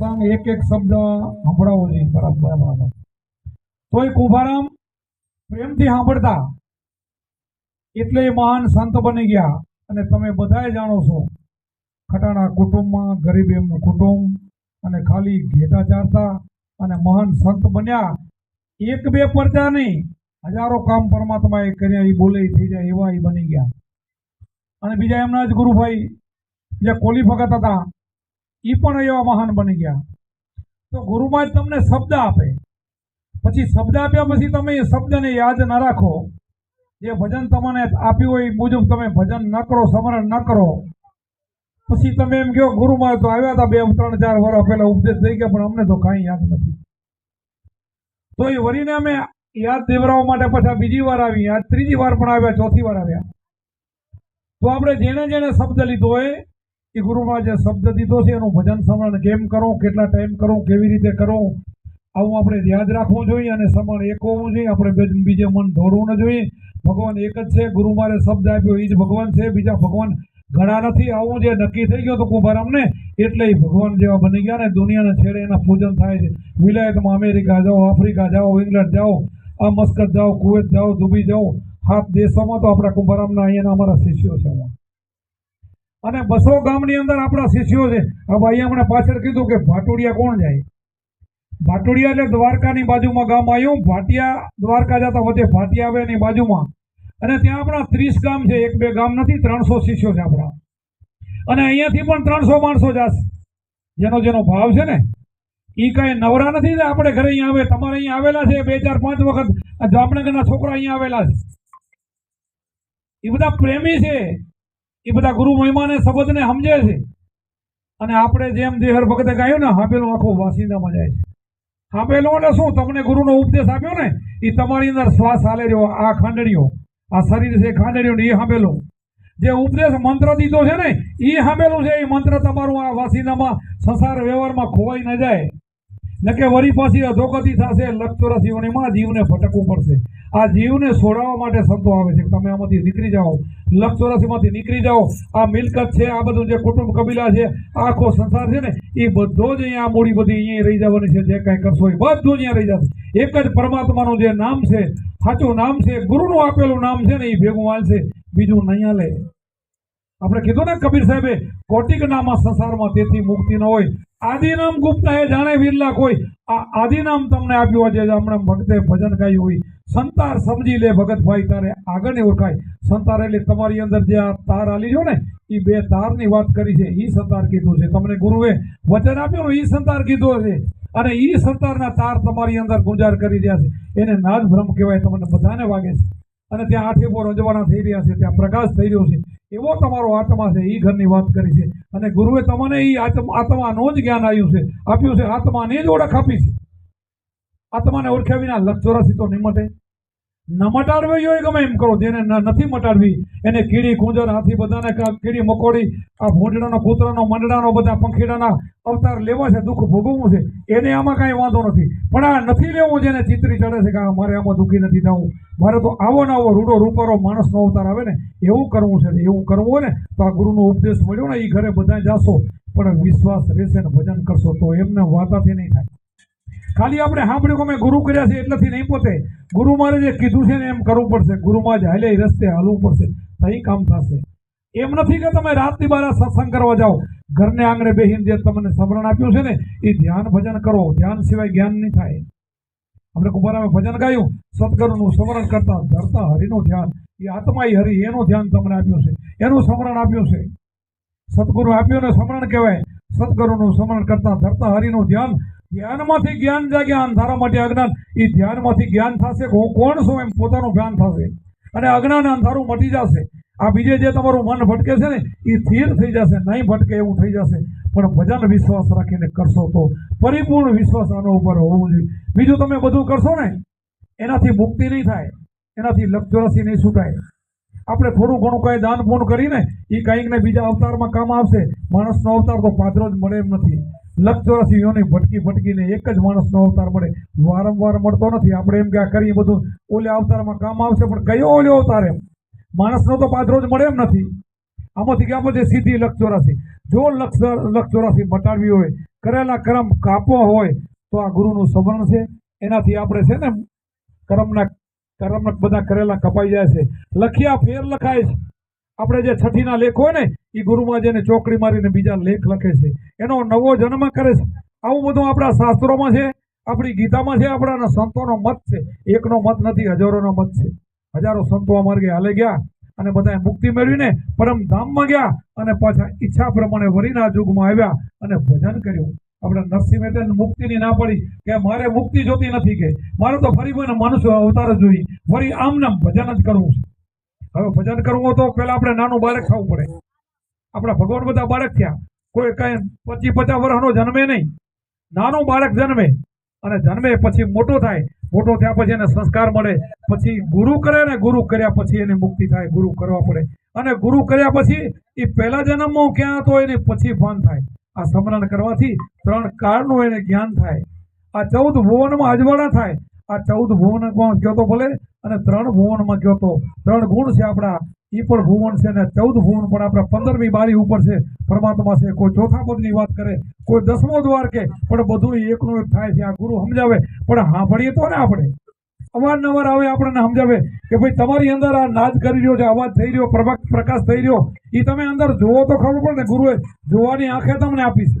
સાંગ એક એક શબ્દ સાંભળવો જોઈએ બરાબર બરાબર તોય કુંભારામ પ્રેમથી સાંભળતા એટલે મહાન સંત બની ગયા. અને તમે બધાએ જાણો છો, ખટાણા કુટુંબમાં ગરીબ એમનું કુટુંબ અને ખાલી ઘેટા ચારતા અને મહાન સંત બન્યા. એક બે પરચા નહીં, હજારો કામ પરમાત્માએ કર્યા એ બોલે થઈ જાય, એવા એ બની ગયા. અને બીજા એમના જ ગુરુભાઈ, જે કોલી ભગત હતા એ પણ એવા મહાન બની ગયા. તો ગુરુમાં તમને શબ્દ આપે. પછી શબ્દ આપ્યા પછી તમે એ શબ્દને યાદ ન રાખો. જે ભજન તમને આપ્યું હોય એ મુજબ તમે ભજન ન કરો, સ્મરણ ન કરો. પછી તમે એમ કહો ગુરુ મારે તો આવ્યા હતા બે, ત્રણ, ચાર વર્ષ પહેલાં ઉપદેશ થઈ ગયા, પણ અમને તો કાંઈ યાદ નથી. તો એ વરીને અમે યાદ દેવરાવવા માટે પાછા બીજી વાર આવી. યાદ ત્રીજી વાર પણ આવ્યા, ચોથી વાર આવ્યા. તો આપણે જેણે જેણે શબ્દ લીધો હોય એ ગુરુમાં જે શબ્દ દીધો છે, એનું ભજન શ્રવણ કેમ કરો, કેટલા ટાઈમ કરો, કેવી રીતે કરો, આવું આપણે યાદ રાખવું જોઈએ અને શ્રવણ એક હોવું જોઈએ. આપણે બીજે મન દોડવું ન જોઈએ. ભગવાન એક જ છે, ગુરુ મારે શબ્દ આપ્યો એ જ ભગવાન છે. બીજા ભગવાન ઘણા નથી. આવું જે નક્કી થઈ ગયું તો કુંભારામને, એટલે ભગવાન જેવા બની ગયા ને, દુનિયાના છેડે એના પૂજન થાય છે. વિલાયતમાં અમેરિકા જાઓ, આફ્રિકા જાઓ, ઇંગ્લેન્ડ જાઓ, આ મસ્કત જાઓ, કુવેત જાઓ, દુબઈ જાઓ, હાથ દેશોમાં તો આપણા કુંભારામના અહીંયાના અમારા શિષ્યો છે. અને બસો ગામની અંદર આપણા શિષ્યો છે. આ અહીંયા હમણાં પાછળ કીધું કે ભાટોડિયા કોણ જાય? ભાટોડિયા એટલે દ્વારકાની બાજુમાં ગામ આવ્યું. ભાટિયા દ્વારકા જતા વચ્ચે ભાટિયા આવે એની બાજુમાં. અને ત્યાં આપણા ત્રીસ ગામ છે. એક બે ગામ નથી, ત્રણસો શિષ્યો છે આપણા. અને અહીંયાથી પણ ત્રણસો માણસો જશે. જેનો જેનો ભાવ છે ને એ કાંઈ નવરા નથી આપણે ઘરે અહીંયા આવે. તમારે અહીંયા આવેલા છે બે ચાર પાંચ વખત. જામનગરના છોકરા અહીંયા આવેલા છે. એ બધા પ્રેમી છે. એ બધા ગુરુ મહિમાને શબ્દને સમજે છે. અને આપણે જેમ દેહર ભગતે ગાયું ને, હાંભેલું આખું વાસિંદામાં જાય છે. હાંભેલું એટલે શું? તમને ગુરુનો ઉપદેશ આપ્યો ને એ તમારી અંદર શ્વાસ હાલે રહ્યો, આ ખાંડણીઓ, આ શરીર છે ખાંડણીઓ ને એ હાંભેલું. જે ઉપદેશ મંત્ર દીધો છે ને એ હાંભેલું છે, એ મંત્ર તમારું આ વાસિંદામાં સંસાર વ્યવહારમાં ખોવાઈ ન જાય. નકે વરી પાછી અધોગતિ થશે લક્ષોરાશીઓનીમાં જીવને ભટકવું પડશે. આ જીવને છોડાવવા માટે સંતો આવે છે. તમે આમાંથી નીકળી જાઓ. લક્ષોરાશીમાંથી નીકળી જાઓ. આ મિલકત છે, આ બધું જે કુટુંબ કબીલા છે, આખો સંસાર છે ને, એ બધો જ અહીંયા મૂડી બધી અહીંયા રહી જવાની છે. જે કાંઈ કરશો એ બધું અહીંયા રહી જશે. એક જ પરમાત્માનું જે નામ છે, સાચું નામ છે, ગુરુનું આપેલું નામ છે ને, એ ભેગું હાલશે બીજું નહીં હાલે. આપણે કીધું ને કબીર સાહેબે કોટિક નામા સંસારમાં તેથી મુક્તિ ન હોય આદિનામ ગુપ્તાએ જાણે વિરલા કોઈ. આ આદિનામ તમને આપ્યું આજે હમણાં ભક્તે ભજન ગાયું હોય. સંતાર સમજી લે ભગતભાઈ, તારે આગળ ઓળખાય. સંતાર એટલે તમારી અંદર જે આ તાર આલી જો ને એ બે તારની વાત કરી છે. એ સંતાર કીધું છે. તમને ગુરુએ વચન આપ્યું ને એ સંતાર કીધું છે. અને એ સંતારના તાર તમારી અંદર ગુંજાર કરી રહ્યા છે. એને નાદ ભ્રમ કહેવાય, તમને બધાને વાગે છે. અને ત્યાં આઠે પોર રજવાના થઈ રહ્યા છે, ત્યાં પ્રકાશ થઈ રહ્યો છે. એવો તમારો આત્મા છે એ ઘરની વાત કરી છે. અને ગુરુએ તમને એ આત્માનું જ જ્ઞાન આવ્યું છે. આપ્યું છે, આત્માને જ ઓળખ આપી છે. આત્માને ઓળખ્યા વિના લક્ષોરાશી તો નહીં મટે. ન મટાડવી જોઈએ ગમે એમ કરો, જેને નથી મટાડવી, એને કીડી, ગુંજર, હાથી બધાને કીડી મકોડી, આ ભૂંડડાનો, કૂતરાનો, મંડળાનો બધા પંખીડાના અવતાર લેવા છે, દુઃખ ભોગવવું છે, એને આમાં કાંઈ વાંધો નથી. પણ આ નથી લેવું જેને ચિત્રી ચડે છે કે આ મારે આમાં દુઃખી નથી થવું. મારે તો આવો ને આવો રૂડો રૂપારો માણસનો અવતાર આવે ને, એવું કરવું છે એવું કરવું હોય ને, તો આ ગુરુનો ઉપદેશ મળ્યો ને એ ઘરે બધા જાશો. પણ વિશ્વાસ રહેશે ને, ભજન કરશો તો એમને વાતાથી નહીં થાય. ખાલી આપણે સાંભળ્યું કે અમે ગુરુ કર્યા છે એટલેથી નહીં પોતે. ગુરુ મારે જે કીધું છે ને એમ કરવું પડશે. ગુરુમાં જ હાલે રસ્તે હાલવું પડશે. તહીં કામ થશે. એમ નથી કે તમે રાતની બહાર સત્સંગ કરવા જાઓ. ઘરને આંગણે બેસીને જે તમને સમરણ આપ્યું છે ને, એ ધ્યાન ભજન કરો. ધ્યાન સિવાય જ્ઞાન નહીં થાય. આપણે કુંભારામે ભજન ગાયું. સદગુરુનું સ્મરણ કરતા ધરતા હરિનું ધ્યાન. એ આત્મા હરિ, એનું ધ્યાન તમને આપ્યું છે. એનું સ્મરણ આપ્યું છે. સદગુરુ આપ્યું ને સ્મરણ કહેવાય. સદગુરુનું સ્મરણ કરતા ધરતા હરિનું ધ્યાન. ધ્યાનમાંથી જ્ઞાન જાગ્યા માટે અજ્ઞાન. એ ધ્યાનમાંથી જ્ઞાન થશે હું કોણ છું એમ પોતાનું જ્ઞાન થશે. અને અજ્ઞાન અંધારું મટી જશે. આ બીજે જે તમારું મન ભટકે છે ને એ સ્થિર થઈ જશે, નહીં ભટકે એવું થઈ જશે. પણ ભજન વિશ્વાસ રાખીને કરશો તો પરિપૂર્ણ વિશ્વાસ આનો ઉપર હોવું જોઈએ. બીજું તમે બધું કરશો ને, એનાથી મુક્તિ નહીં થાય, એનાથી લક્ષરાશી નહીં છૂટાય. આપણે થોડું ઘણું કાંઈ દાન પૂર્ણ કરીને એ કંઈકને બીજા અવતારમાં કામ આવશે. માણસનો અવતાર તો પાદરો જ મળે એમ નથી. લક્ષ યોની ભટકી ભટકીને એક જ માણસનો અવતાર મળે. વારંવાર મળતો નથી. આપણે એમ કે આ કરીએ બધું. ઓલે અવતારમાં કામ આવશે, પણ કયો ઓલે અવતાર એમ? માણસનો તો પાદરો જ મળે એમ નથી. આમાંથી કે પછી સીધી લક્ષ ચોરાસી જો લક્ષ લક્ષ ચોરાસી મટાડવી હોય, કરેલા કર્મ કાપો હોય, તો આ ગુરુનું સ્મરણ છે. એનાથી આપણે છે ને, કર્મના કર્મ બધા કરેલા કપાઈ જાય છે. લખ્યા ફેર લખાય છે. આપણે જે છઠ્ઠીના લેખ હોય ને એ ગુરુમાં જેને ચોકડી મારીને બીજા લેખ લખે છે. એનો નવો જન્મ કરે છે. આવું બધું આપણા શાસ્ત્રોમાં છે, આપણી ગીતામાં છે, આપણા સંતોનો મત છે. એકનો મત નથી, હજારોનો મત છે. હજારો સંતો આ માર્ગે હાલે ગયા અને બધાએ મુક્તિ મેળવીને પરમધામમાં ગયા અને પાછા ઈચ્છા પ્રમાણે વરીના યુગમાં આવ્યા અને ભજન કર્યું. આપણે નરસિંહ મહેતાને મુક્તિની ના પડી કે મારે મુક્તિ જોતી નથી કે. મારે તો ફરી કોઈને મનુષ્ય અવતાર જ જોઈએ. ફરી આમ નામ ભજન જ કરવું છે. હવે ભજન કરવું તો પહેલા આપણે નાનું બાળક થવું પડે. આપણા ભગવાન બધા બાળક થયા. કોઈ કઈ પચીસ પચાસ વર્ષનો જન્મે નહીં. નાનું બાળક જન્મે અને જન્મે પછી મોટો થાય. મોટો થયા પછી એને સંસ્કાર મળે. પછી ગુરુ કરે ને ગુરુ કર્યા પછી એની મુક્તિ થાય. ગુરુ કરવા પડે. અને ગુરુ કર્યા પછી એ પહેલા જન્મમાં ક્યાં હતો એને પછી ભાન થાય. આ સ્મરણ કરવાથી ત્રણ કાળનું એને જ્ઞાન થાય. આ ચૌદ ભુવનમાં અજવાળા થાય. આ ચૌદ ભુવનમાં ગયો તો ભલે? અને ત્રણ ભુવનમાં ગયો તો? ત્રણ ગુણ છે આપણા. એ પણ ભુવન છે ને ચૌદ ભુવન પણ આપણા પંદરમી બારી ઉપર છે. પરમાત્મા છે, કોઈ ચોથા પદની વાત કરે, કોઈ દસમો દ્વાર કે, પણ બધું એકનું એક થાય છે. આ ગુરુ સમજાવે, પણ સાંભળીએ તો ને આપણે. અવારનવાર આવે આપણને સમજાવે કે ભાઈ તમારી અંદર આ નાદ કરી રહ્યો છે, અવાજ થઈ રહ્યો, પ્રભા પ્રકાશ થઈ રહ્યો. એ તમે અંદર જુઓ તો ખબર પડે ને ગુરુએ જોવાની આંખે તમને આપી છે.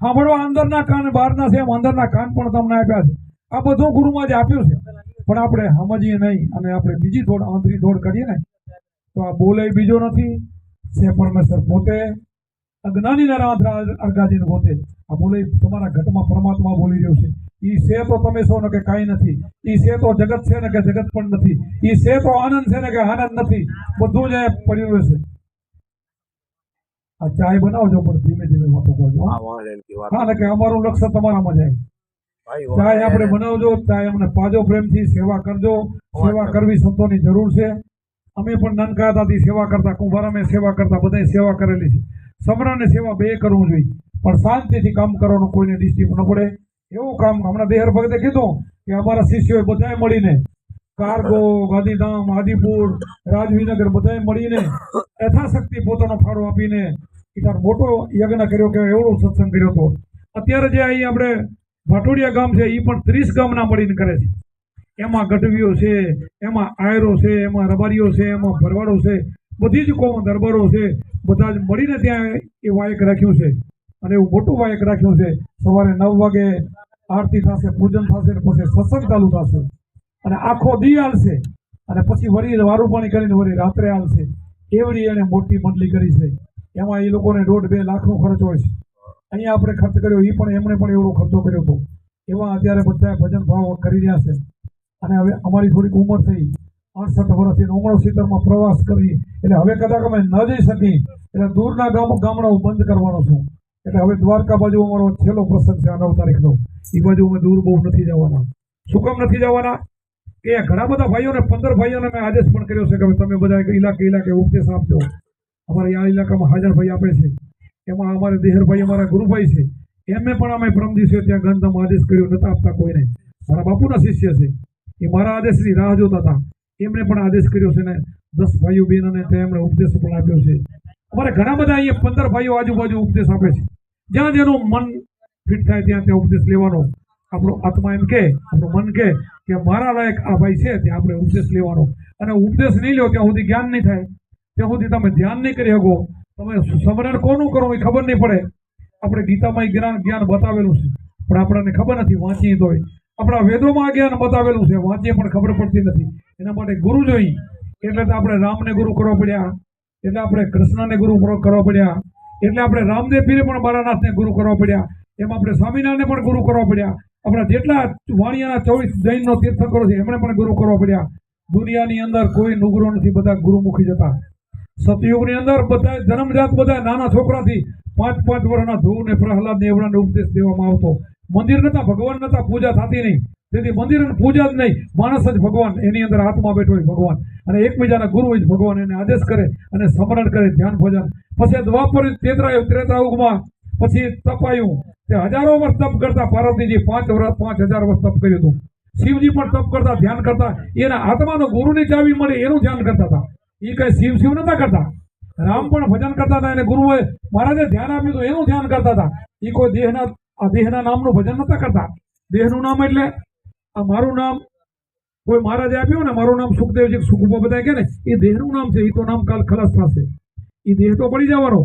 સાંભળવા અંદરના કાન બહારના છે, એમ અંદરના કાન પણ તમને આપ્યા છે. આ બધું ગુરુમાં જ આપ્યું છે. પણ આપણે સમજીએ નહીં અને આપણે બીજી થોડ આંતરી થોડ કરીએ ને તો આ બોલે બીજો નથી. છે પરમેશ્વર પોતે અજ્ઞાની અર્ગાજીને પોતે આ બોલે તમારા ઘટમાં પરમાત્મા બોલી રહ્યો છે. ઈ છે તો તમે છો ને કે કાંઈ નથી. ઈ છે તો જગત છે ને કે જગત પણ નથી. ઈ છે તો આનંદ છે ને કે આનંદ નથી. બધું જ એ પડ્યું રહેશે. આ ચાય બનાવજો પણ ધીમે ધીમે વાતો કરજો હો. ને કે અમારું લક્ષ્ય તમારામાં જાય ચાય આપણે બનાવજો ચાય અમને પાજો પ્રેમથી સેવા કરજો. સેવા કરવી સંતોની જરૂર છે. અમે પણ નાનકા હતાથી સેવા કરતા કુંભારામે સેવા કરતા બધાએ સેવા કરેલી છે. સમરાને સેવા બે કરવું જોઈએ. પણ શાંતિથી કામ કરવાનું કોઈને ડિસ્ટર્બ ન પડે. એવું કામ હમણાં દેહર ભગતે કીધું કે અમારા શિષ્યોએ બધાએ મળીને કારગો ગાંધીધામ આદિપુર રાજવીનગર બધાએ મળીને યથાશક્તિ પોતાનો ફાળો આપીને મોટો યજ્ઞ કર્યો કે એવડો સત્સંગ કર્યો હતો. અત્યારે જે અહીં આપણે ભાટોડિયા ગામ છે એ પણ ત્રીસ ગામના મળીને કરે છે. એમાં ગઢવીઓ છે, એમાં આયરો છે, એમાં રબારીઓ છે, એમાં ભરવાડો છે, બધી જ કોમ દરબારો છે. બધા જ મળીને ત્યાં એ વાયક રાખ્યું છે. અને એવું મોટું વાયક રાખ્યું છે. સવારે નવ વાગે આરતી થશે, પૂજન થશે અને પછી સત્સંગ ચાલુ થશે. અને આખો દી હાલશે. અને પછી વળી વારું પાણી કરીને વળી રાત્રે હાલશે. એવડી એણે મોટી મંડલી કરી છે. એમાં એ લોકોને દોઢ બે લાખનો ખર્ચ હોય છે. અહીંયા આપણે ખર્ચ કર્યો એ પણ એમણે પણ એવડો ખર્ચો કર્યો હતો. એવા અત્યારે બધા ભજન ભાવ કરી રહ્યા છે. અને હવે અમારી થોડીક ઉંમર થઈ. અડસઠ વર્ષથી ઓગણો સિત્તેરમાં પ્રવાસ કરી. એટલે હવે કદાચ અમે ન જઈ શકી એટલે દૂરના ગામ ગામડાઓ બંધ કરવાનો છું. એટલે હવે દ્વારકા બાજુ અમારો છેલ્લો પ્રસંગ છે આ નવ તારીખનો. એ બાજુ અમે દૂર બહુ નથી જવાના. શું કામ નથી જવાના? કે ઘણા બધા ભાઈઓને, પંદર ભાઈઓને મેં આદેશ પણ કર્યો છે કે તમે બધા ઇલાકે ઇલાકે ઉપદેશ આપજો. અમારે આ ઇલાકામાં હાજર ભાઈ આપે છે. એમાં અમારે દેહરભાઈ અમારા ગુરુભાઈ છે. એમને પણ અમે પરમ દિવસે ત્યાં ગાંધીધામ આદેશ કર્યો, નતા આપતા કોઈને. મારા બાપુના શિષ્ય છે. એ મારા આદેશની રાહ જોતા હતા. એમને પણ આદેશ કર્યો છે ને દસ ભાઈઓ બહેનોને ત્યાં એમણે ઉપદેશ પણ આપ્યો છે. અમારે ઘણા બધા અહીંયા પંદર ભાઈઓ આજુબાજુ ઉપદેશ આપે છે. જ્યાં જેનું મન ફિટ થાય ત્યાં ત્યાં ઉપદેશ લેવાનો. આપણો આત્મા એમ કે, આપણું મન કે કે મારા લાયક આ ભાઈ છે, ત્યાં આપણે ઉપદેશ લેવાનો. અને ઉપદેશ નહીં લો ત્યાં સુધી જ્ઞાન નહીં થાય. ત્યાં સુધી તમે ધ્યાન નહીં કરી શકો. તમે સ્મરણ કોનું કરો એ ખબર નહીં પડે. આપણે ગીતામાં જ્ઞાન જ્ઞાન બતાવેલું છે. પણ આપણને ખબર નથી, વાંચીએ તોય આપણા વેદોમાં જ્ઞાન બતાવેલું છે, વાંચીએ પણ ખબર પડતી નથી. એના માટે ગુરુ જોઈ એટલે તો આપણે રામને ગુરુ કરવા પડ્યા. એટલે આપણે કૃષ્ણને ગુરુ કરો- કરવા પડ્યા. એટલે આપણે રામદેવ પીરે પણ બારાનાથને ગુરુ કરવા પડ્યા. એમ આપણે સ્વામિનારાયણને પણ ગુરુ કરવા પડ્યા. આપણા જેટલા વાણિયાના ચોવીસ જૈનનો તીર્થંકરો છે, એમણે પણ ગુરુ કરવા પડ્યા. દુનિયાની અંદર કોઈ નુગરો નથી, બધા ગુરુમુખી જતા સતયુગની અંદર બધા જન્મજાત બધા નાના છોકરાથી પાંચ પાંચ વર્ષના ધ્રુવ ને પ્રહલાદ ને એવડાને ઉપદેશ દેવામાં આવતો. મંદિર નતા, ભગવાન નતા, પૂજા થતી નહીં. તેથી મંદિર પૂજા જ નહીં, માણસ જ ભગવાન, એની અંદર હાથમાં બેઠો હોય ભગવાન. અને એકબીજાના ગુરુ જ ભગવાન, એને આદેશ કરે અને સ્મરણ કરે ધ્યાન ભજન. પછી દ્વાપર તેતરા ત્રેતાયુગમાં પછી તપાયું તે હજારો વર્ષ તપ કરતા પાર્વતીજી પાંચ વર્ષ પાંચ હજાર વર્ષ તપ કર્યું હતું. શિવજી પણ તપ કરતા, ધ્યાન કરતા. એના આત્માનો ગુરુની ચાવી મળે, એનું ધ્યાન કરતા હતા. એ કઈ શિવ શિવ નતા કરતા? રામ પણ ભજન કરતા હતા અને ગુરુએ મહારાજે ધ્યાન આપ્યું તો એનું ધ્યાન કરતા હતા. એ કોઈ દેહના, આ દેહના નામનું ભજન નતા કરતા. દેહનું નામ એટલે આ મારું નામ કોઈ મહારાજે આપ્યું ને મારું નામ સુખદેવજી સુખુભા બધા કે ને, એ દેહનું નામ છે એ તો નામ કાલ ખલાસ થશે. એ દેહ તો પડી જવાનો.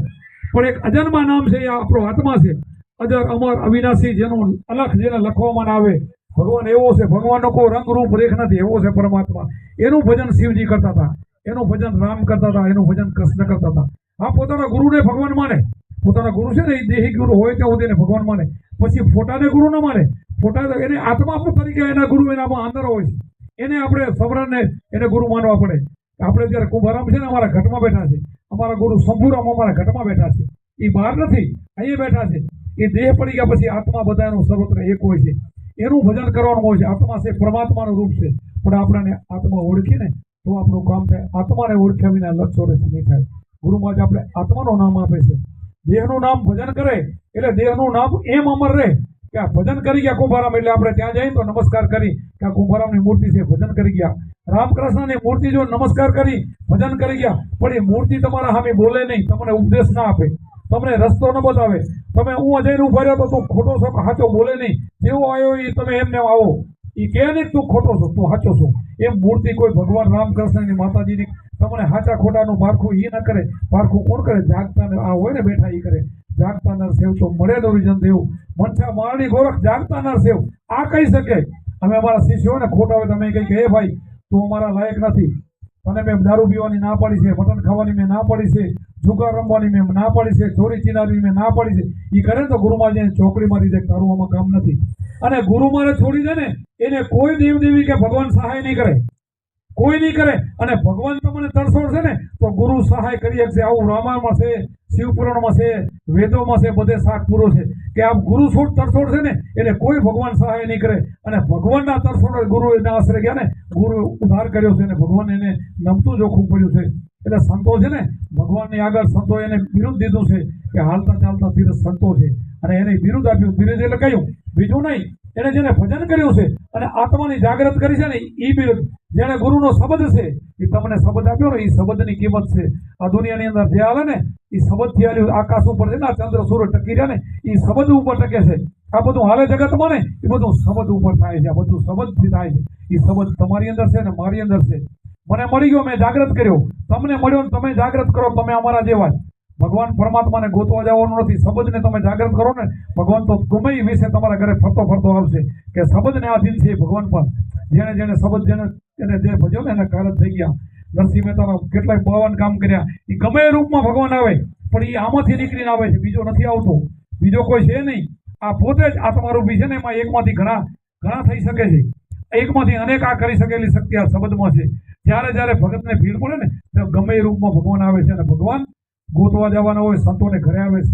પણ એક અજન્મા નામ છે, એ આપણો આત્મા છે. અજર અમર અવિનાશી જેનું અલખ જેને લખવામાં આવે, ભગવાન એવો છે, ભગવાનનો કોઈ રંગ રૂપ રેખ નથી, એવો છે પરમાત્મા. એનું ભજન શિવજી કરતા હતા. એનું ભજન રામ કરતા હતા, એનું ભજન કૃષ્ણ કરતા હતા. આ પોતાના ગુરુને ભગવાન માને. પોતાના ગુરુ છે ને, એ દેહી ગુરુ હોય ત્યાં સુધી એને ભગવાન માને. પછી ફોટાને ગુરુ ન માને. ફોટા એને આત્મા તરીકે એના ગુરુ એનામાં અંદર હોય છે. એને આપણે સવરણને એને ગુરુ માનવા પડે. આપણે જ્યારે કુંભારામ છે ને, અમારા ઘટમાં બેઠા છે. અમારા ગુરુ શંભુરામ અમારા ઘટમાં બેઠા છે. એ બહાર નથી, અહીંયા બેઠા છે. એ દેહ પડી ગયા પછી આત્મા બધાનું સર્વત્ર એક હોય છે. એનું ભજન કરવાનું હોય છે. આત્મા છે, પરમાત્માનું રૂપ છે. પણ આપણને આત્મા ઓળખીને તો આપણું કામ થાય, આત્માને ઓળખ્યા વિના લક્ષ્યો રસ નહીં થાય. ગુરુ મહારાજ આપણે આત્માનું નામ આપે છે. દેહનું નામ ભજન કરે, એટલે દેહનું નામ એમ અમર રહે કે આ ભજન કરી ગયા કુંભારામ, એટલે આપણે ત્યાં જઈએ તો નમસ્કાર કરી કે આ કુંભારામની મૂર્તિ છે, ભજન કરી ગયા. રામકૃષ્ણની મૂર્તિ જો નમસ્કાર કરી, ભજન કરી ગયા, પણ એ મૂર્તિ તમારા સામે બોલે નહીં, તમને ઉપદેશ ના આપે. તમને રસ્તો ન બતાવે. તમે હું જઈને ઊભા રહ્યો તો ખોટો કે સાચો બોલે નહીં. જેવો આવ્યો એ તમે એમને આવો. એ કહે ને, તું ખોટો છો, તું સાચો છો. એમ મૂર્તિ કોઈ ભગવાન રામકૃષ્ણની માતાજીની તમને સાચા ખોટાનું પારખું એ ન કરે પારખું કોણ કરે? જાગતા ને આ હોય ને બેઠા એ કરે. જાગતા નર સેવ તો મળે દોરીજન દેવ. મનસા મારણી ગોરખ જાગતા નર સેવ. આ કહી શકે. અમે અમારા શિષ્યોને ખોટા હોય તમે કઈ કહે ભાઈ, તું અમારા લાયક નથી. તને મેં દારૂ પીવાની ના પાડી છે, મટન ખાવાની મેં ના પાડી છે. જુગાર રમવાની મેં ના પાડી છે, ચોરી ચિનારી મેં ના પાડી છે. એ કરે તો ગુરુમાં જઈને ચોકડીમાંથી દે તારું આમાં કામ નથી. અને ગુરુ મારે છોડી દે ને, એને કોઈ દેવ દેવી કે ભગવાન સહાય નહીં કરે. કોઈ નહીં કરે. અને ભગવાન તમને તરસોડશે ને, તો ગુરુ સહાય કરી શકશે આવું રામાયણમાં છે, શિવપુરાણમાં છે, વેદોમાં છે, બધે શાક પૂરો છે. કે આમ ગુરુ છોડ તરસોડ છે ને, એટલે કોઈ ભગવાન સહાય નહીં કરે. અને ભગવાનના તરસોડ ગુરુ એના આશરે ગયા ને, ગુરુ ઉદ્ધાર કર્યો છે અને ભગવાન એને નમતું જોખું પડ્યું છે. એટલે સંતો છે ને, ભગવાનની આગળ સંતો એને વિરુદ્ધ દીધું છે કે હાલતા ચાલતા ધીરજ સંતો છે. અને એને વિરુદ્ધ આપ્યું. વિરુદ્ધ એટલે કહ્યું બીજું નહીં. એને જેને ભજન કર્યું છે અને આત્માની જાગૃત કરી છે ને એ વિરુદ્ધ જેને ગુરુનો શબ્દ છે એ તમને શબ્દ આપ્યો ને એ શબ્દની કિંમત છે. આ દુનિયાની અંદર જે આવે ને એ શબ્દથી આવ્યું આકાશ ઉપર છે ને ચંદ્ર સૂર્ય ટકી રહ્યા ને એ શબ્દ ઉપર ટકે છે. આ બધું હાલે જગતમાં ને એ બધું શબ્દ ઉપર થાય છે, આ બધું શબ્દથી થાય છે. એ શબ્દ તમારી અંદર છે ને, મારી અંદર છે. મને મળી ગયો, મેં જાગૃત કર્યો. તમને મળ્યો ને તમે જાગૃત કરો, તમે અમારા જેવા જ. ભગવાન પરમાત્માને ગોતવા જવાનું નથી. શબ્દને તમે જાગૃત કરો ને ભગવાન તો ગમે એ વિશે તમારા ઘરે ફરતો ફરતો આવશે. કે શબ્દને આધીન છે ભગવાન પણ. જેણે જેણે શબ્દ જેને એને જે ભજ્યો ને એને કારજ થઈ ગયા. નરસિંહ મહેતાના કેટલાય પાવન કામ કર્યા. એ ગમે રૂપમાં ભગવાન આવે, પણ એ આમાંથી નીકળીને આવે છે. બીજો નથી આવતો. બીજો કોઈ છે નહીં. આ પોતે જ આત્મારૂપી છે ને, એમાં એકમાંથી ઘણા ઘણા થઈ શકે છે. એકમાંથી અનેક આ કરી શકેલી શક્તિ આ શબ્દમાં છે. જ્યારે જ્યારે ભગતને ભીડ પડે ને ત્યારે ગમે રૂપમાં ભગવાન આવે છે અને ભગવાન ગોતવા જવાના હોય, સંતોને ઘરે આવે છે.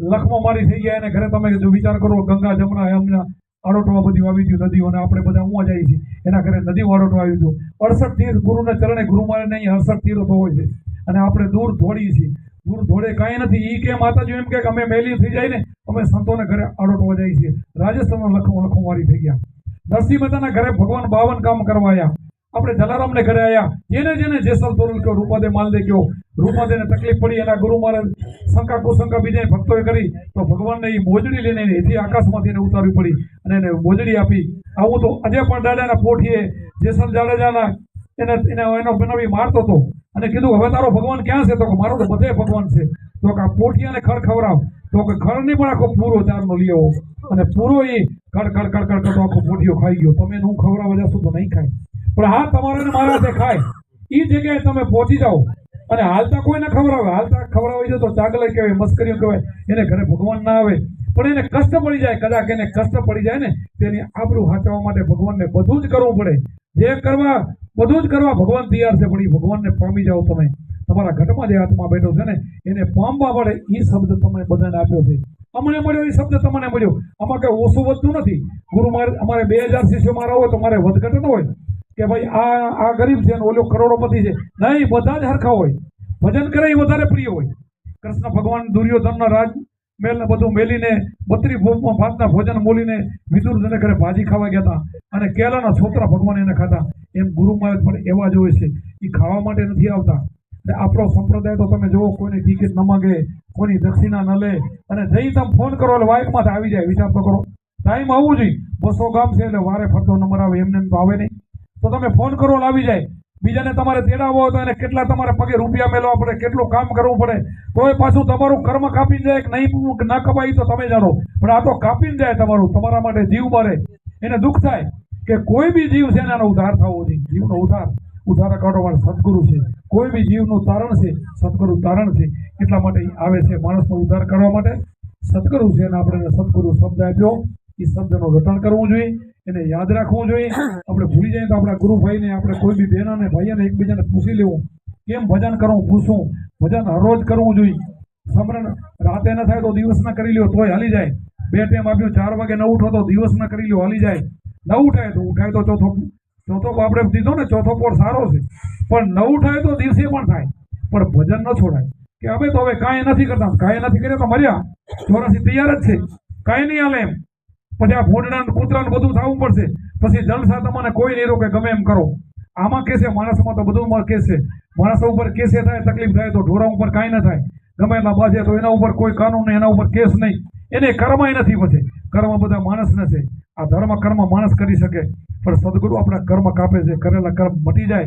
લખમાં મારી થઈ ગયા એને ઘરે તમે જો વિચાર કરો, ગંગા જમના યમુના અડોટવા બધી આવી ગયું નદીઓ અને આપણે બધા ઊંઘા જઈએ છીએ એના ઘરે નદીઓ અડોટવા આવી ગયું. અડસઠ તીર્થ ગુરુને ચરણે ગુરુ મારે નહીં, અડસઠ તીર્થો હોય છે. અને આપણે દૂર ધોડીએ છીએ. દૂર ધોડે કાંઈ નથી. એ કે માતાજી એમ કે અમે મેલી થઈ જાય ને, અમે સંતોને ઘરે અડોટવા જઈએ છીએ. રાજસ્થાનમાં લખો લખો મારી થઈ ગયા. નરસિંહ મહેતાના ઘરે ભગવાન બાવન કામ કરવા આવ્યા આપણે જલારામને ઘરે આવ્યા જેને જેને જેસલ તોરલ કહ્યું રૂપાદે માલદે ગયો રૂપાદેને તકલીફ પડી, એના ગુરુ મહારાજ શંકા કુશંકા બીજા ભક્તોએ કરી. તો ભગવાનને એ મોજડી લઈને એથી આકાશમાંથી એને ઉતારવી પડી અને એને મોજડી આપી. આવું તો આજે પણ દાદાના પોઠીએ જેસલ જાડેજાના એને એને એનો બનાવી મારતો હતો. અને કીધું, હવે તારો ભગવાન ક્યાં છે? તો કે, મારો તો બધે ભગવાન છે. તો કે, આ પોઠિયાને ખડ ખવડાવ. તો કે, ખડ નહીં, પણ આખો પૂરો ચારનો લઈ આવો અને પૂરો એ ખડ ખડ ખડ ખડ કરતો આખો પોઠિયો ખાઈ ગયો. તમે હું ખવડાવવા જશો તો નહીં ખાય. પણ હા તમારા મારા દેખાય ખાય. એ જગ્યાએ તમે પહોંચી જાઓ. અને હાલતા કોઈને ખવડાવે હાલતા ખવડાવી જાય તો ચાગલે કહેવાય, મસ્કરીઓ કહેવાય. એને ઘરે ભગવાન ના આવે. પણ એને કષ્ટ પડી જાય, કદાચ એને કષ્ટ પડી જાય ને, તેની આબરૂ હાચવા માટે ભગવાનને બધું જ કરવું પડે. જે કરવા, બધું જ કરવા ભગવાન તૈયાર છે, પણ એ ભગવાનને પામી જાઓ તમે. તમારા ઘટમાં જે હાથમાં બેઠો છે ને, એને પામવા પડે એ શબ્દ તમે બધાને આપ્યો છે. અમને મળ્યો એ શબ્દ તમને મળ્યો. આમાં કંઈ ઓછું વધતું નથી. ગુરુ મારે અમારે બે હજાર શિષ્યો મારા હોય તો મારે વધઘટ ન હોય. કે ભાઈ આ આ ગરીબ છે ઓલો કરોડોપતિ છે. નહીં બધા જ હરખા હોય. ભજન કરે એ વધારે પ્રિય હોય. કૃષ્ણ ભગવાન દુર્યોધનના રાજ મેલ બધું મેલીને બત્રી ભોગમાં ભાતના ભોજન મોલીને વિદુરધને ઘરે ભાજી ખાવા ગયા હતા અને કેલાના છોકરા ભગવાન એને ખાતા એમ ગુરુ મહારાજ પણ એવા જ હોય છે. એ ખાવા માટે નથી આવતા. આપણો સંપ્રદાય તો તમે જુઓ, કોઈની ટિકિટ ન માગે, કોઈની દક્ષિણા ન લે. અને જઈ તમે ફોન કરો એટલે વાઇફમાંથી આવી જાય. વિચાર તો કરો. ટાઈમ આવવું જોઈએ. બસો ગામ છે એટલે વારે ફરતો નંબર આવે, એમને એમ તો આવે નહીં. તો તમે ફોન કરો, લાવી જાય. બીજાને તમારે તેડાવો તો એને કેટલા તમારે પગે રૂપિયા મેળવવા પડે, કેટલું કામ કરવું પડે. તોય પાછું તમારું કર્મ કાપીને જાય, કે નહીં ના કપાય તો તમે જાણો. પણ આ તો કાપીને જાય તમારું. તમારા માટે જીવ મારે. એને દુઃખ થાય કે કોઈ બી જીવ છે એનો ઉધાર થવો જોઈએ જીવનો ઉધાર. ઉદ્ધાર કાઢો વાળા સદગુરુ છે. કોઈ બી જીવનું તારણ છે, સદગુરુ તારણ છે, એટલા માટે આવે છે માણસનો ઉદ્ધાર કરવા માટે. સદગુરુ છે અને આપણે સદગુરુ શબ્દ આપ્યો. એ શબ્દનું રટણ કરવું જોઈએ એને યાદ રાખવું જોઈએ. આપણે ભૂલી જઈએ તો આપણા ગુરુભાઈને આપણે કોઈ બી બહેનોને ભાઈઓને એકબીજાને પૂછી લેવું. કેમ ભજન કરવું પૂછવું ભજન હરરોજ કરવું જોઈએ. સમરણ રાતે ન થાય તો દિવસના કરી લ્યો તોય હાલી જાય. બે ટાઈમ આપ્યું ચાર વાગે ન ઉઠો તો દિવસના કરી લ્યો હાલી જાય. ન ઉઠાય તો ઉઠાય તો ચોથો ચોથો આપણે દીધો ને ચોથો પોર સારો છે. પણ ન ઉઠાય તો દિવસે પણ થાય. પણ ભજન ન છોડાય. કે હવે તો હવે કાંઈ નથી કરતા કાંઈ નથી કર્યા તો મર્યા. ચોરાસી તૈયાર જ છે. કાંઈ નહીં હાલે એમ. પછી આ ભૂંડણા કૂતરાનું બધું થવું પડશે. પછી જલસા તમને કોઈ નહીં રોકે, ગમે એમ કરો. આમાં કેસે માણસમાં તો બધું કેસે માણસ ઉપર કેસે થાય, તકલીફ થાય તો ઢોરા ઉપર કાંઈ ન થાય. ગમે એટલા બાજે તો એના ઉપર કોઈ કાનૂન નહીં, એના ઉપર કેસ નહીં. એને કર્મય નથી પછી. કર્મ બધા માણસને છે. આ ધર્મ કર્મ માણસ કરી શકે. પણ સદગુરુ આપણા કર્મ કાપે છે, કરેલા કર્મ મટી જાય.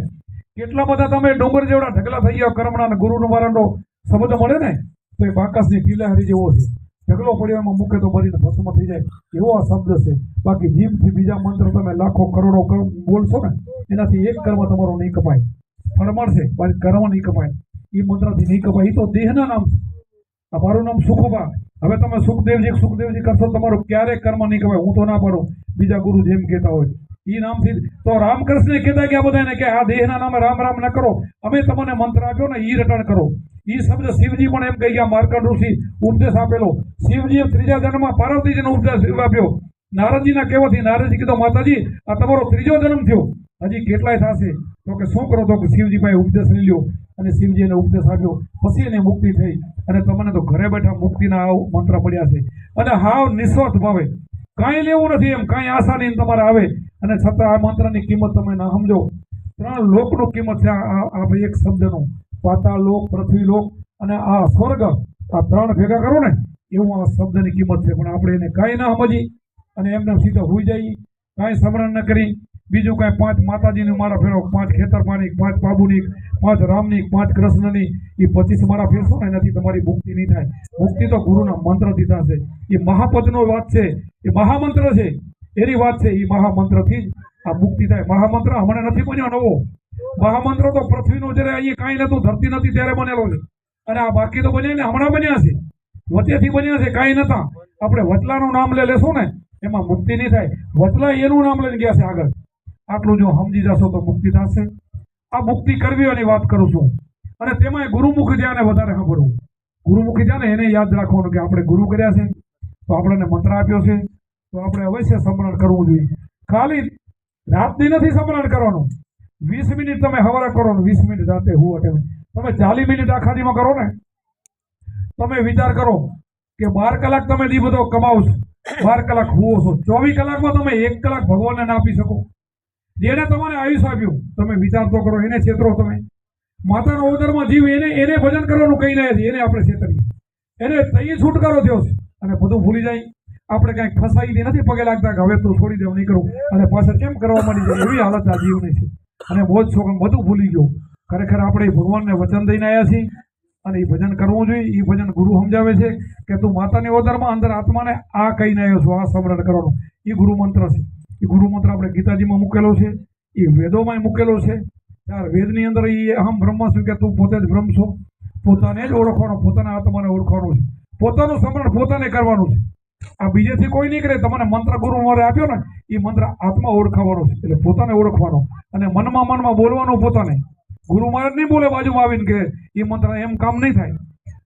કેટલા બધા તમે ડુંગર જેવડા ઢગલા થઈ ગયા કર્મના ગુરુનો વારંડો. સમજ મળે ને? તો એ બાકસની ટીલાહરી જેવો છે. ઢગલો પડ્યો એમાં મૂકે તો ભરીને ભસ્મ થઈ જાય. એવો આ શબ્દ છે. બાકી જીભથી બીજા મંત્ર તમે લાખો કરોડો બોલશો ને, એનાથી એક કર્મ તમારો નહીં કપાય. ફળ મળશે, બાકી કર્મ નહીં કપાય. એ મંત્રથી નહીં કપાય. એ તો દેહના નામ છે. આ મારું નામ સુખબા. હવે તમે સુખદેવજી સુખદેવજી કરશો તમારું ક્યારેય કર્મ નહીં કપાય. હું તો ના પાડું. બીજા ગુરુ જેમ કહેતા હોય. એ નામથી તો રામકૃષ્ણ કહેતા ગયા બધાને કે આ દેહના નામે રામ રામ ન કરો. અમે તમને મંત્ર આપ્યો ને એ રટણ કરો. ઈ શબ્દ શિવજી પણ એમ કહી ગયા, માર્કંડ ઋષિ, ઉપદેશ આપેલો. શિવજીએ ત્રીજા જન્મમાં પાર્વતીજીનો ઉપદેશ આપ્યો. નારદજીના કહેવાથી નારદજી કીધો, માતાજી, આ તમારો ત્રીજો જન્મ થયો. હજી કેટલાય થશે? તો કે શું કરો તો કે શિવજી પાસે ઉપદેશ લઈ લ્યો. અને શિવજીને ઉપદેશ આપ્યો. પછી એને મુક્તિ થઈ. અને તમને તો ઘરે બેઠા મુક્તિના મંત્ર પડ્યા છે. અને હાવ નિસ્વાર્થ ભાવે. કાંઈ લેવું નથી એમ, કાંઈ આશા નહીં તમારે આવે. અને છતાં આ મંત્રની કિંમત તમે ના સમજો. ત્રણ લોકનું કિંમત છે આ એક શબ્દનું. પાતાળ પૃથ્વીલોક અને આ સ્વર્ગ, આ ત્રણ ભેગા કરો ને, એવું આ શબ્દની કિંમત છે. પણ આપણે એને કાંઈ ના સમજી અને એમને સીધો હોઈ જઈએ. કાંઈ સમરણ ન કરી. બીજું કાંઈ પાંચ માતાજીની માળા ફેરો પાંચ ખેતરપાણી પાંચ બાબુની પાંચ રામની પાંચ કૃષ્ણની એ પચીસ માળા ફેરશો ને, એનાથી તમારી મુક્તિ નહીં થાય. મુક્તિ તો ગુરુના મંત્રથી થશે. એ મહાપદનો વાત છે. એ મહામંત્ર છે. એની વાત છે. એ મહામંત્રથી જ આ મુક્તિ થાય. મહામંત્ર હમણાં નથી બન્યો નવો. મહામંત્ર તો પૃથ્વીનો જ્યારે અહીંયા કાંઈ નતું ધરતી નથી ત્યારે બનેલો છે. અને આ બાકી તો બન્યા ને હમણાં બન્યા છે. વચ્ચેથી બન્યા છે, કાંઈ નતા આપણે વચલાનું નામ લે લેશું ને, એમાં મુક્તિ નહીં થાય. વચલા એનું નામ લઈને ગયા છે આગળ. આટલું જો સમજી જશો તો મુક્તિ થશે. આ મુક્તિ કરવી એની વાત કરું છું. અને તેમાં ગુરુમુખી ધ્યાને વધારે સાંભળવું. ગુરુમુખી ધ્યાન એને યાદ રાખવાનું કે આપણે ગુરુ કર્યા છે, તો આપણને મંત્ર આપ્યો છે, તો આપણે અવશ્ય સમરણ કરવું જોઈએ. ખાલી રાતની નથી સમરણ કરવાનું. વીસ મિનિટ તમે હવારે કરો ને વીસ મિનિટ રાતે હું અટે તમે ચાલીસ મિનિટ આખા દીમાં કરો ને, તમે વિચાર કરો કે બાર કલાક તમે દી બધો કમાવો છો બાર કલાક હોવો છો. ચોવીસ કલાકમાં તમે એક કલાક ભગવાનને ના આપી શકો. જેને તમારે આયુષ આપ્યું, તમે વિચાર તો કરો, એને છેતરો તમે. માતાના ઉદરમાં જીવ, એને એને ભજન કરવાનું કહી રહ્યા છીએ એને આપણે છેતરીએ. એને તઈ છુટકારો થયો છે, અને બધું ભૂલી જાય. આપણે કાંઈક ફસાઈ નથી પગે લાગતા કે હવે તું છોડી દેવું નહીં કરું. અને પાછળ કેમ કરવા માંડી જાય? એવી હાલત આ જીવની છે. અને બહુ જ શોખ બધું ભૂલી ગયો. ખરેખર આપણે ભગવાનને વચન દઈને આવ્યા છીએ અને એ ભજન કરવું જોઈએ. એ ભજન ગુરુ સમજાવે છે કે તું માતાની ઓદરમાં અંદર આત્માને આ કહીને આવ્યો છો, આ સ્મરણ કરવાનું. એ ગુરુ મંત્ર છે. એ ગુરુ મંત્ર આપણે ગીતાજીમાં મૂકેલો છે. એ વેદોમાં મૂકેલો છે. ચાર વેદની અંદર એ અહમ બ્રહ્માસ્મિ કે તું પોતે જ બ્રહ્મ છો. પોતાને જ ઓળખવાનો, પોતાના આત્માને ઓળખવાનું છે. પોતાનું સ્મરણ પોતાને કરવાનું છે. આ બીજેથી કોઈ નહીં કરે તમને મંત્ર ગુરુ મારે આપ્યો ને એ મંત્ર આત્મા ઓળખાવાનો છે, એટલે પોતાને ઓળખવાનો. અને મનમાં મનમાં બોલવાનું પોતાને. ગુરુ મહારાજ નહીં બોલે બાજુમાં આવીને કે એ મંત્ર એમ કામ નહીં થાય.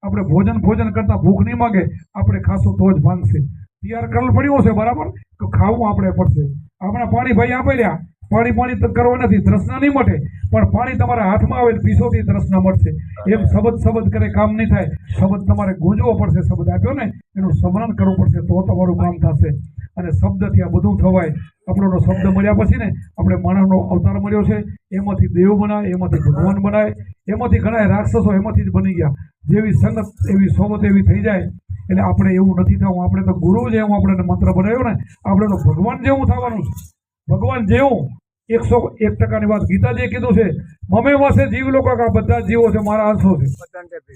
આપણે ભોજન ભોજન કરતા ભૂખ નહીં માગે, આપણે ખાશું તો જ ભાંગશે. તૈયાર કરેલ પડ્યું છે, બરાબર? તો ખાવું આપણે પડશે. આપણે પાણી ભાઈ આપી રહ્યા. પાણી પાણી તો કરવા નથી તૃષ્ણા નહીં મટે પણ પાણી તમારા હાથમાં આવે ને પીસોથી તૃષ્ણા મળશે એમ શબ્દ શબ્દ કરે કામ નહીં થાય. શબ્દ તમારે ગુંજવો પડશે શબ્દ આપ્યો ને એનું સ્મરણ કરવું પડશે તો તમારું કામ થશે. અને શબ્દથી આ બધું થવાય. આપણો શબ્દ મળ્યા પછી ને આપણે માણસનો અવતાર મળ્યો છે. એમાંથી દેવ બનાય એમાંથી ભગવાન બનાય. એમાંથી ઘણા રાક્ષસો એમાંથી જ બની ગયા. જેવી સંગત એવી સોબત એવી થઈ જાય એટલે આપણે એવું નથી થવું આપણે તો ગુરુ જેવું આપણે મંત્ર બનાવ્યો ને આપણે તો ભગવાન જેવું થવાનું છે. ભગવાન જેવું એકસો એક ટકાની વાત ગીતાજીએ કીધું છે, મમે વાસે જીવ લોકો આ બધા જીવો છે, મારા અંશો છે.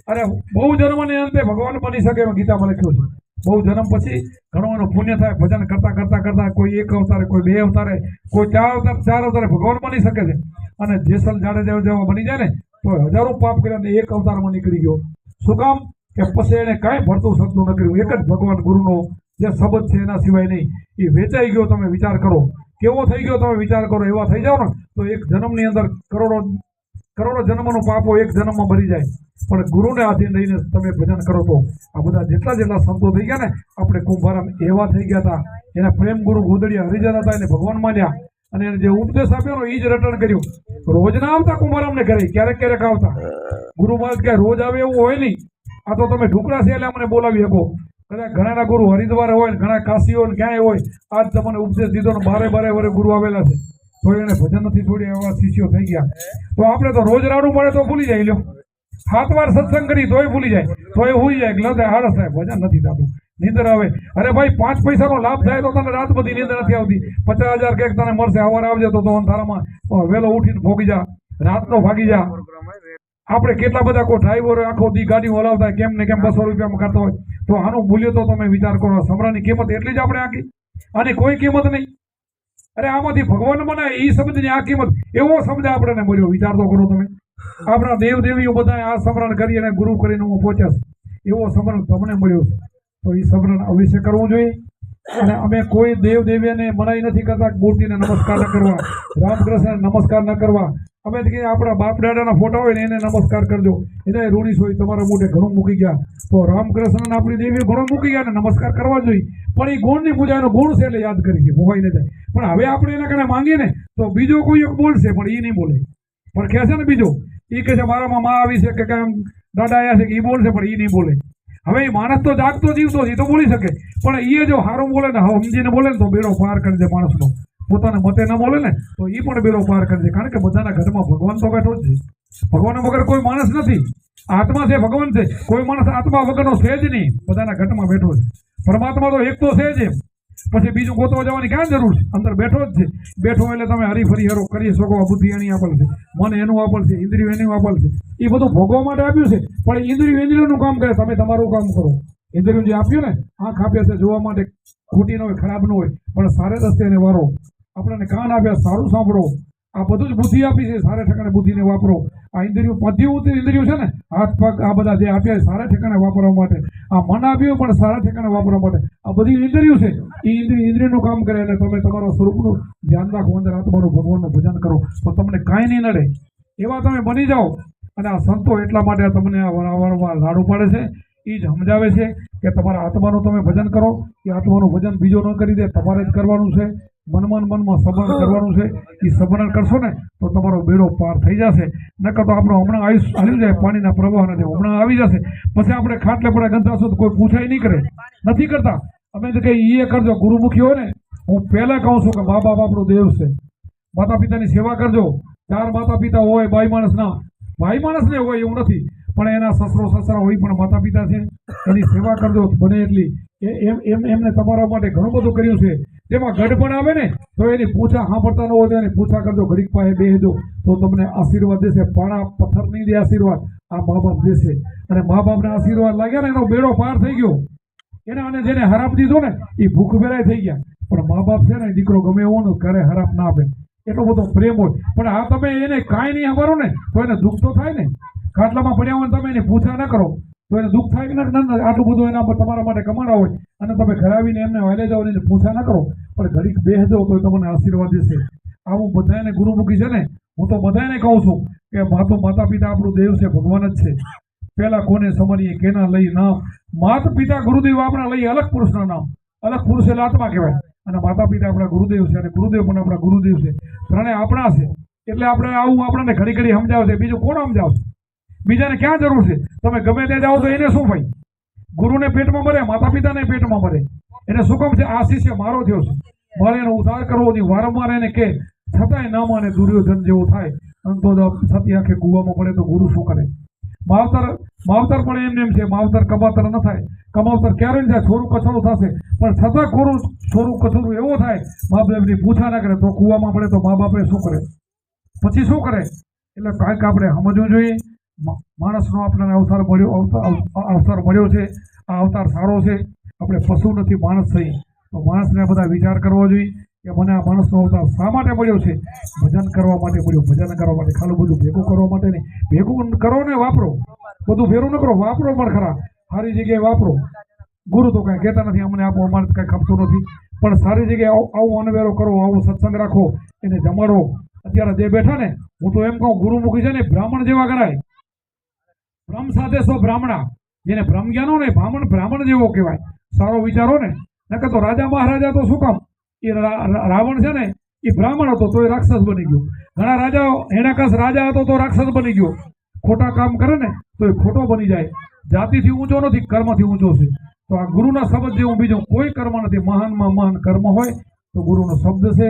અરે, બહુ જન્મની અંતે ભગવાન બની શકે એમ ગીતામાં લખ્યું છે. બહુ જન્મ પછી ઘણું એનું પુણ્ય થાય, ભજન કરતા કરતા કરતા કોઈ એક અવતારે, કોઈ બે અવતારે, કોઈ ચાર અવતાર, ચાર અવતારે ભગવાન બની શકે છે. અને જેસલ જાડેજા જેવા બની જાય ને, તો હજારો પાપ કર્યા એક અવતારમાં નીકળી ગયો. શું કામ? કે પછી એને કાંઈ ભરતું શકતું ન કર્યું. એક જ ભગવાન ગુરુનો જે શબ્દ છે એના સિવાય નહીં. એ વેચાઈ ગયો, તમે વિચાર કરો. કેવો થઈ ગયો તમે વિચાર કરો, એવા થઈ જાઓ ને, તો એક જન્મની અંદર કરોડો કરોડો જન્મનો પાપો એક જન્મમાં ભરી જાય. પણ ગુરુને આધીન રહીને તમે ભજન કરો તો આ બધા જેટલા જેટલા સંતો થઈ ગયા ને, આપણે કુંભારામ એવા થઈ ગયા હતા. એના પ્રેમ ગુરુ ગોદડિયા હરિજન હતા, એને ભગવાન માન્યા. અને એને જે ઉપદેશ આપ્યો ને એ જ રટણ કર્યું. રોજ ના આવતા કુંભારામને ઘરે, ક્યારેક ક્યારેક આવતા. ગુરુ મહારાજ ક્યાંય રોજ આવે એવું હોય નહીં. આ તો તમે ઢુકરા છે એટલે અમને બોલાવી શકો. કદાચ ઘણાના ગુરુ હરિદ્વાર હોય ઘણા કાશીઓ ક્યાંય હોય, આજ તમને ઉપદેશ દીધો ને બારે બારે વરે ગુરુ આવેલા છે. તો એને ભજન નથી છોડી એવા શિષ્યો થઈ ગયા. તો આપણે તો રોજ રાડું મળે તો ભૂલી જાય લ્યો. સાત વાર સત્સંગ કરી તોય ભૂલી જાય. તોય હોઈ જાય એટલે હારસ થાય ભજન નથી થતું. નીંદર આવે. અરે ભાઈ, પાંચ પૈસાનો લાભ થાય તો તને રાત બધી નીંદર નથી આવતી. પચાસ હજાર કંઈક તને મળશે. આવાર આવજે તો તો અંધારામાં વહેલો ઉઠીને ભોગી જા. રાતનો ભાગી જા. આપણે કેટલા બધા કોઈ ડ્રાઈવરો આખો દી ગાડી હલાવતા કેમ ને કેમ બસો રૂપિયામાં કરતા હોય, તો આનું મૂલ્ય તો તમે વિચાર કરો સમરાની કિંમત એટલી જ આપણે આખી. આની કોઈ કિંમત નહીં. અરે આમાંથી ભગવાન મને એ શબ્દની આ કિંમત, એવો શબ્દ આપણને મળ્યો. વિચાર તો કરો તમે. આપણા દેવ દેવીઓ બધા આ સમરણ કરી અને ગુરુ કરીને હું પહોંચ્યા એવો સમરણ તમને મળ્યો છે. તો એ સમરણ અવશ્ય કરવું જોઈએ. અને અમે કોઈ દેવ દેવીને મનાઈ નથી કરતા કે મૂર્તિને નમસ્કાર ન કરવા, રામકૃષ્ણને નમસ્કાર ન કરવા. અમે કહીએ આપણા બાપ દાદાના ફોટા હોય ને એને નમસ્કાર કરજો. એને રૂડીશ હોય તમારા મોઢે ઘણું મૂકી ગયા. તો રામકૃષ્ણને આપણી દેવી ઘણું મૂકી ગયા ને નમસ્કાર કરવા જોઈએ. પણ એ ગુણની પૂજા એનો ગુણ છે એટલે યાદ કરી છે મોહાઈ ન જાય. પણ હવે આપણે એના કારણે માંગીએ ને, તો બીજો કોઈ એક બોલશે, પણ એ નહીં બોલે. પણ કહે છે ને બીજો એ કહે છે, મારામાં માં આવી છે કે કાંઈ દાદા આવ્યા છે કે એ બોલશે, પણ એ નહીં બોલે. હવે એ માણસ તો જાગતો જીવતો એ તો બોલી શકે. પણ એ જો સારું બોલે ને સમજીને બોલે ને, તો બેડો પાર કરી દે માણસનો. પોતાના મતે ન બોલે ને, તો એ પણ બેડો પાર કરી દે. કારણ કે બધાના ઘરમાં ભગવાન તો બેઠો જ છે. ભગવાન વગર કોઈ માણસ નથી. આત્મા છે, ભગવાન છે. કોઈ માણસ આત્મા વગરનો છે જ નહીં. બધાના ઘટમાં બેઠો છે. પરમાત્મા તો એક તો છે જ એમ. પછી બીજું ગોતવા જવાની ક્યાં જરૂર છે? અંદર બેઠો જ છે. બેઠો એટલે તમે હરીફરી હરો કરી શકો બુદ્ધિ એની આપેલ છે. મન એનું આપેલ છે, ઇન્દ્રિયો એનું આપેલ છે. એ બધું ભોગવા માટે આપ્યું છે, પણ ઇન્દ્રિયો ઇન્દ્રિયોનું કામ કરે, તમે તમારું કામ કરો. ઇન્દ્રિયો જે આપ્યું ને, આંખ આપ્યા છે, જોવા માટે ખોટી ન હોય, ખરાબ ન હોય, પણ સારે રસ્તે એને વારો. આપણને કાન આપ્યા સારું સાંભળો. આ બધું જ બુદ્ધિ આપી છે, સારા ઠેકાણે બુદ્ધિને વાપરો. આ ઇન્દ્રિયો પદ્ય ઇન્દ્રિયો છે ને, હાથ પગ આ બધા જે આપ્યા સારા ઠેકાણે વાપરવા માટે. આ મન આપ્યું પણ સારા ઠેકાણે વાપરવા માટે. આ બધી ઇન્દ્રિયો છે એ ઇન્દ્રિય ઇન્દ્રિયનું કામ કરે અને તમે તમારા સ્વરૂપનું ધ્યાન રાખો, અંદર આત્માનું ભગવાનનું ભજન કરો, તો તમને કાંઈ નહીં નડે. એવા તમે બની જાઓ, અને આ સંતો એટલા માટે તમને આ વારંવાર લાડુ પાડે છે એ જ સમજાવે છે કે તમારા આત્માનું તમે ભજન કરો, એ આત્માનું ભજન બીજો ન કરી દે, તમારે જ કરવાનું છે. મનમાં મનમાં સબરણ કરવાનું છે. એ સબરણ કરશો ને, તો તમારો બેડો પાર થઈ જશે. નકર તો આપણો હમણાં આયુષ હાલ્યું જાય, પાણીના પ્રવાહના જેમ હમણાં આવી જશે. પછી આપણે ખાટલે પડે ગંધાશો તો કોઈ પૂછાય નહીં કરે. નથી કરતા. અમે તો કહીએ એ કરજો, ગુરુમુખી હોય ને, હું પહેલાં કહું છું કે મા બાપ આપણો દેવ છે. માતા પિતાની સેવા કરજો. ચાર માતા પિતા હોય, બાઈ માણસના. ભાઈ માણસને હોય એવું નથી. પણ એના સસરો સસરા હોય પણ માતા પિતા છે, એની સેવા કરજો બને એટલી. એમ એમ એમને તમારા માટે ઘણું બધું કર્યું છે. તેમાં ગઢપણ આવે ને, તો એની પૂછા સાંભળતા ન હોય એની પૂછા કરજો ઘડીક પાસે બેસજો તો તમને આશીર્વાદ દેશે. પાણા પથ્થર નહીં દે આશીર્વાદ, આ મા બાપ દેશે. અને મા બાપના આશીર્વાદ લાગ્યા ને, એનો બેડો પાર થઈ ગયો. એને અને જેને હરાપ દીધો ને એ ભૂખ ભેરાય થઈ ગયા. પણ મા બાપ છે ને, દીકરો ગમે એવો ને ઘરે હરાપ ના આપે. એટલો બધો પ્રેમ હોય. પણ આ તમે એને કાંઈ નહીં સાંભળો ને, તો એને દુઃખ તો થાય ને. ખાટલામાં પડ્યા હોય તમે એને પૂછા ન કરો, તો એને દુઃખ થાય કે ના આટલું બધું એના પર તમારા માટે કમાડા હોય, અને તમે ઘરે આવીને એમને વાલે જાઓ એને પૂછા ન કરો, પણ ઘડીક બેસજો તો તમને આશીર્વાદ દેશે. આવું બધાને ગુરુમુખી છે ને, હું તો બધાને કહું છું કે માતો માતા પિતા આપણું દેવ છે, ભગવાન જ છે. પહેલા કોને સમરીએ કેના લઈ નામ માત પિતા ગુરુદેવ આપણા લઈ અલગ પુરુષના નામ. અલગ પુરુષ એટલે આત્મા કહેવાય. અને માતા પિતા આપણા ગુરુદેવ છે અને ગુરુદેવ પણ આપણા ગુરુદેવ છે. ત્રણે આપણા છે. એટલે આપણે આવું આપણને ઘડી ઘડી સમજાવશે બીજું કોણ સમજાવશે? બીજાને ક્યાં જરૂર છે? તમે ગમે તે જાઓ તો એને શું ભાઈ? ગુરુને પેટમાં મરે માતા પિતાને પેટમાં મરે. એને શું કામ છે? આ શિષ્ય મારો થયો છે. મારે એનો ઉદ્ધાર કરવો જોઈએ વારંવાર એને કે, છતાંય ન માને દુર્યોધન જેવો થાય. અંતો સતી આંખે કૂવામાં પડે તો ગુરુ શું કરે? માવતર માવતર પણ એમને એમ છે, માવતર કમાતર ન થાય. કમાવતર ક્યારે થાય છોરું કછોરું થશે. પણ છતાં ખોરું છોરું કછોરું એવો થાય મા બાપની પૂછા ના કરે, તો કૂવામાં પડે તો મા બાપે શું કરે? પછી શું કરે? એટલે કાંઈક આપણે સમજવું જોઈએ. માણસનો આપણને અવતાર મળ્યો અવતાર મળ્યો છે. આ અવતાર સારો છે. આપણે પશુ નથી, માણસ થઈ તો માણસને બધા વિચાર કરવો જોઈએ કે મને આ માણસનો અવતાર શા માટે મળ્યો છે? ભજન કરવા માટે મળ્યો, ભજન કરવા માટે, ખાલી બધું ભેગું કરવા માટે નહીં. ભેગું કરો ને વાપરો. બધું ભેરું ન કરો, વાપરો પણ ખરા. સારી જગ્યાએ વાપરો. ગુરુ તો કાંઈ કહેતા નથી, અમને આપો, અમારે કાંઈ ખપતું નથી. પણ સારી જગ્યાએ આવો આવો અનવેરો કરો, આવો સત્સંગ રાખો, એને જમાડો. અત્યારે જે બેઠા ને, હું તો એમ કહું, ગુરુમુખી છે ને, બ્રાહ્મણ જેવા ગણાય. બ્રહ્મ સાથે સો બ્રાહ્મણા. જેને બ્રહ્મ જ્ઞાનો ને બ્રાહ્મણ બ્રાહ્મણ જેવો કહેવાય. સારો વિચારો ને. નકર તો રાજા મહારાજા તો શું કામ? એ રાવણ છે ને, એ બ્રાહ્મણ હતો તો એ રાક્ષસ બની ગયો. ઘણા રાજાઓ હેણાકાશ રાજા હતો, તો રાક્ષસ બની ગયો. ખોટા કામ કરે ને તો એ ખોટો બની જાય. જાતિથી ઊંચો નથી, કર્મથી ઊંચો છે. તો આ ગુરુના શબ્દ જેવું બીજું કોઈ કર્મ નથી. મહાનમાં મહાન કર્મ હોય, તો ગુરુનો શબ્દ છે.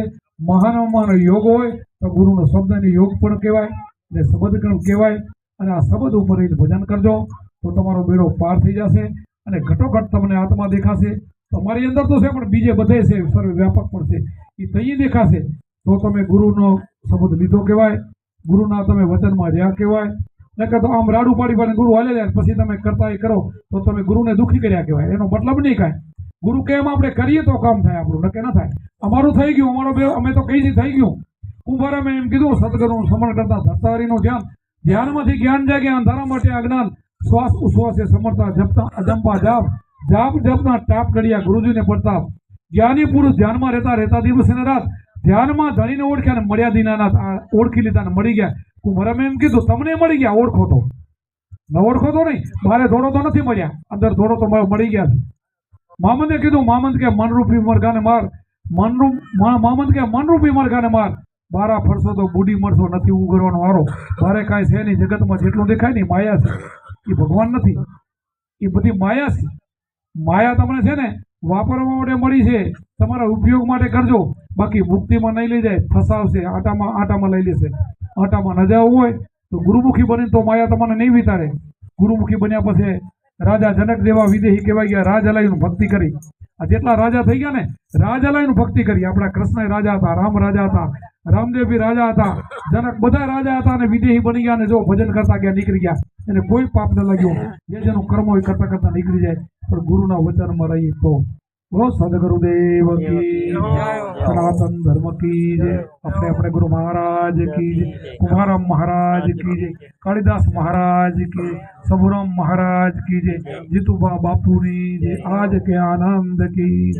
મહાનમાં મહાન યોગ હોય, તો ગુરુનો શબ્દને યોગ પણ કહેવાય, ને શબ્દ કહેવાય. અને આ શબ્દ ઉપર રહીને ભજન કરજો. તો તમારો બેડો પાર થઈ જશે અને ઘટોઘટ તમને આત્મા દેખાશે. તમારી અંદર તો છે, પણ બીજે બધે છે, સર્વ વ્યાપક પણ છે. એ તહીં દેખાશે. તો તમે ગુરુનો શબ્દ લીધો કહેવાય. ગુરુના તમે વચનમાં રહ્યા કહેવાય. નકર તો આમ રાડું પાડી પાડીને ગુરુ હાલે જાય, પછી તમે કરતા એ કરો, તો તમે ગુરુને દુઃખી કર્યા કહેવાય. એનો મતલબ નહીં કાંઈ. ગુરુ કેમ આપણે કરીએ તો કામ થાય આપણું, નકે ન થાય. અમારું થઈ ગયું, અમારો બે, અમે તો કઈ થઈ ગયું. કુંભારામે એમ કીધું, સદગુરુનું સમરણ કરતા ધત્તારીનું ધ્યાન ધ્યાનમાંથી જ્ઞાન જાગે, અંધારા માટે અજ્ઞાન શ્વાસ ઉશ્વાસે સમર્થતા જપતા, અજંપા જાપ જાપ જપના ટાપ ઘડિયા ગુરુજીને પડતા. જ્ઞાની પુરુષ ધ્યાનમાં રહેતા રહેતા દિવસે ને રાત ધ્યાનમાં ધણીને ઓળખ્યા ને મળ્યા દીનાનાથ. ઓળખી લીધા ને મળી ગયા. કુંભારામે એમ કીધું, તમને મળી ગયા, ઓળખો તો. ન ઓળખો તો નહીં. મારે ધોડો તો નથી મળ્યા. અંદર ધોડો તો મળી ગયા મામંદે કીધું, મામંદ કે મનરૂપી મરઘાને માર. મનરૂપ મામંદ કે મનરૂપી મરઘાને માર. બારા ફરશો તો બુડી મળશો નથી ઉગરવાનો વારો. મારે કાંઈ છે નહીં, જગતમાં જેટલું દેખાય ને માયા છે. એ ભગવાન નથી. એ બધી માયા છે. માયા તમને છે ને વાપરવા માટે મળી છે. તમારા ઉપયોગ માટે કરજો. બાકી મુક્તિમાં નહીં લઈ જાય, ફસાવશે, આટામાં આટામાં લઈ લેશે. આટામાં ન જવું હોય તો ગુરુમુખી બની તો માયા તમને નહીં વિતારે ગુરુમુખી બન્યા પછી રાજા જનક જેવા વિદેહી કહેવાય ગયા રાજ અલાયનું ભક્તિ કરી. આ જેટલા રાજા થઈ ગયા ને રાજ અલાઈનું ભક્તિ કરી. આપણા કૃષ્ણ રાજા હતા, રામ રાજા હતા. રામદેવ રાજા હતા. જનક બધા રાજા હતા અને વિદેહી બની ગયા અને જો ભજન કરતા ગયા, નીકળી ગયા. એને કોઈ પાપ ન લાગ્યો. જે જેનું કર્મ હોય કરતા કરતા નીકળી જાય. પણ ગુરુના વચનમાં રહીએ તો. બોલો, સદગુરુદેવ કી સનાતન ધર્મ કી જય. આપણે આપણે ગુરુ મહારાજ કી જય. કુમારામ મહારાજ કી જય. કાળીદાસ મહારાજ કી સબુરામ મહારાજ કી જય. જીતુબા બાપુની જય. આજ કે આનંદ કી